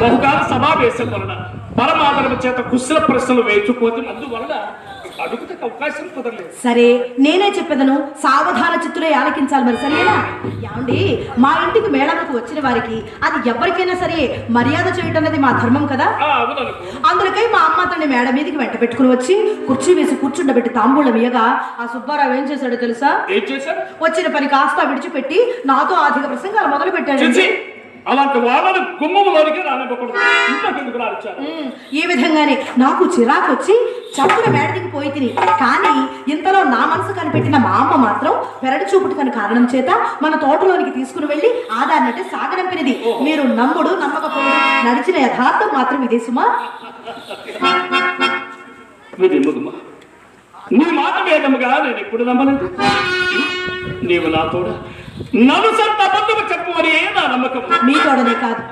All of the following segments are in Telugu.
బహుకాల సమావేశం వలన పరమాదరణ చేత కుశల ప్రశ్నలు వేయకపోతే అందువలన అడుగుటకు అవకాశం కుదరలేదు. సరే నేనే చెప్పేదను. సావధాన చిత్తులే ఆలకించాలి మరి సరేనా? ఏమండి మా ఇంటికి మేళకు వచ్చిన వారికి అది ఎవరికైనా సరే మర్యాద చేయటం అనేది మా ధర్మం కదా? అందులకై మా అమ్మ తండ్రి మేడ మీదకి వెంట పెట్టుకుని వచ్చి కుర్చీ వేసి కూర్చుండబెట్టి తాంబూలం ఇయ్యగా. ఆ సుబ్బారావు ఏం చేశాడో తెలుసా? వచ్చిన పని కాస్త విడిచిపెట్టి నాతో ఆర్థిక ప్రసంగాలు మొదలు పెట్టాడు అలాంటి వాళ్ళని గుమ్మములోనికి రానివ్వకూడదు. రానిచ్చారు ఈ విధంగానే నాకు చిరాకు వచ్చి చప్పున మేడదికి పోయి తిని కానీ ఇంతలో నా మనసు కనిపెట్టిన మా అమ్మ మాత్రం పెరటి చూపుటకని కారణం చేత మన తోటలోనికి తీసుకుని వెళ్ళి ఆదాన్నట్టే సాగనంపినది మీరు నమ్ముడు నమ్మకపోవడం నడిచిన యథార్థం మాత్రం ఇదే సుమా. నీ మాట వేదముగా నేను ఎప్పుడు నమ్మలేదు. నీవు నా తోడ? చెప్పువని నా నమ్మకం. మీ తోడనే కాదు.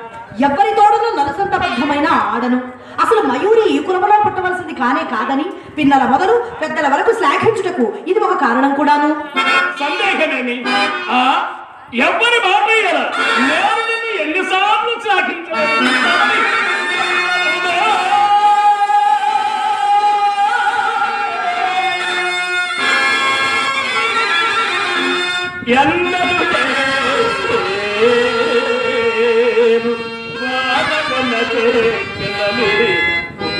ఎవరి తోడను నలసంతబద్ధమైన ఆడను. అసలు మయూరి ఈ కులములో పుట్టవలసింది కానే కాదని పిన్నల మొదలు పెద్దల వరకు శ్లాఘించుటకు ఇది ఒక కారణం కూడాను. సందేహమేమి? ఎవరి మాట ఎన్నిసార్లు శ్లాఘించాను.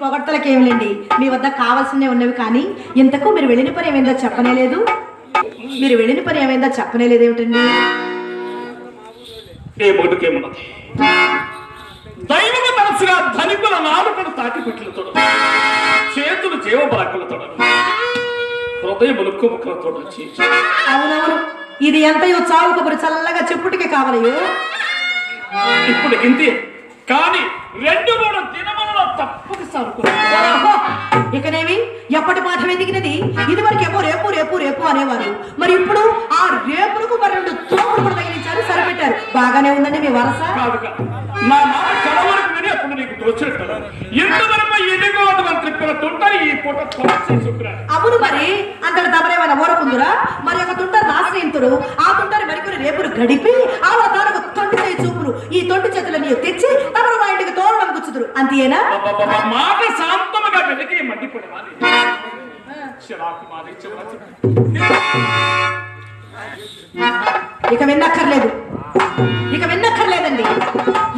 పొగడ్తలకి ఏమిలేండి మీ వద్ద కావాల్సినవి ఉన్నవి కానీ ఇంతకు మీరు వెళ్ళిన పని ఏమైందో చెప్పనే లేదు. మీరు వెళ్ళిన పని ఏమైందో చెప్పనే లేదు ఏమిటండి? ఏ మొదటికేమున్నది ధనికుల నాలుకను తాకి పెట్లతోడు చేతులు జీవబలకులతోడు హృదయములు కుముకులతోడు చీచి అవునవును. ఇది ఎంతయో చావు కబురు చల్లగా చెప్పుటికి కావలయో? ఇప్పుడు ఇంతే కానీ రెండు మూడు దినములలో తప్పక సరుకున్నాను ఓహో! ఇకనేమి? ఎప్పటి పాఠం ఎదిగినది? ఇది వరకేమో రేపు రేపు రేపు అనేవారు. మరి ఇప్పుడు ఆ రేపులకు మరి రెండు తోపులు కూడా తగిలించారు సరిపెట్టారు. బాగానే ఉందండి మీ వరస. నా మాట విని అప్పుడు నీకు ఈ పూట అవును మరి. అంతటి తమరేమైనా ఊరకుందురా? మరి ఒక తుంటారు ఆశ్రయింతుడు ఆ తుంటారు మరికొన్ని రేపులు గడిపి ఆ చేతులు నీవు తెచ్చి తమరు మా ఇంటికి తోరణం గుచ్చుదురు? అంతేనా? మాట శాంతముగా మాది. మాది చిరాకు ఇక విన్నక్కర్లేదు. ఇక విన్నక్కర్లేదండి.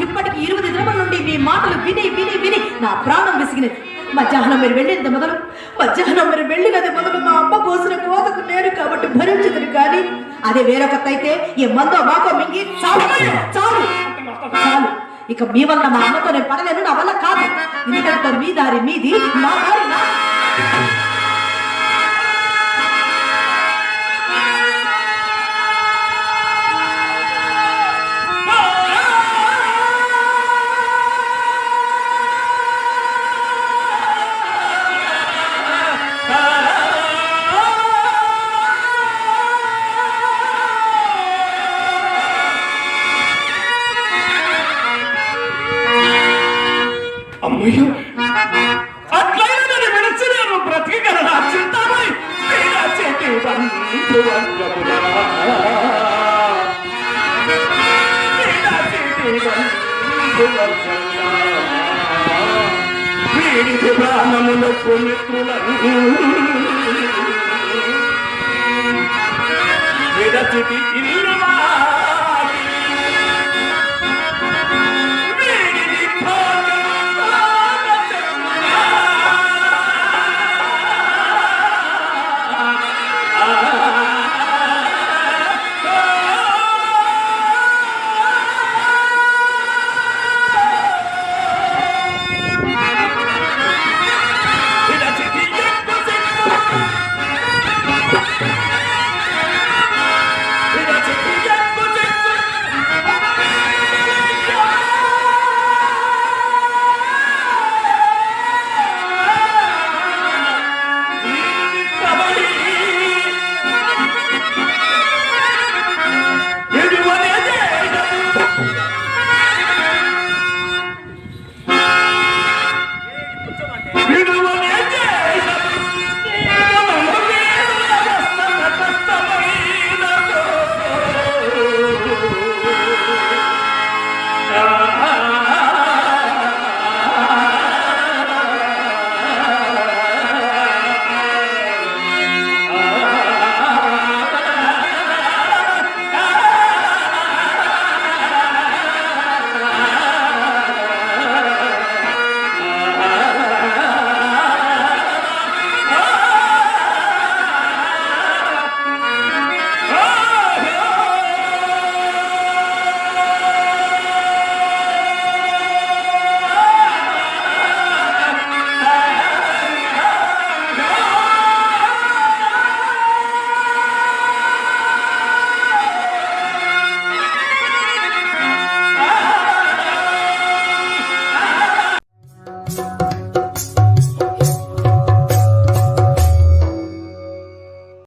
ఇప్పటికి ఇరవై దినముల నుండి మీ మాటలు విని విని విని నా ప్రాణం విసిగినది. మధ్యాహ్నం మీరు వెళ్ళినది మొదలు. మధ్యాహ్నం మీరు వెళ్ళినది మొదలు మా అమ్మ కోసిన కోతకు నేను కాబట్టి భరించదును కానీ అదే వేరొకత అయితే ఈ మందో మాకో మింగి చాలు చాలు. చాలు. ఇక మీ వల్ల మా అమ్మతో నేను పడలేను నా వల్ల కాదు. ఎందుకంటే మీ దారి మీది నా దారి నా వీడి ప్రాణములకు మిత్రులను విడచిటి ఇల్లువా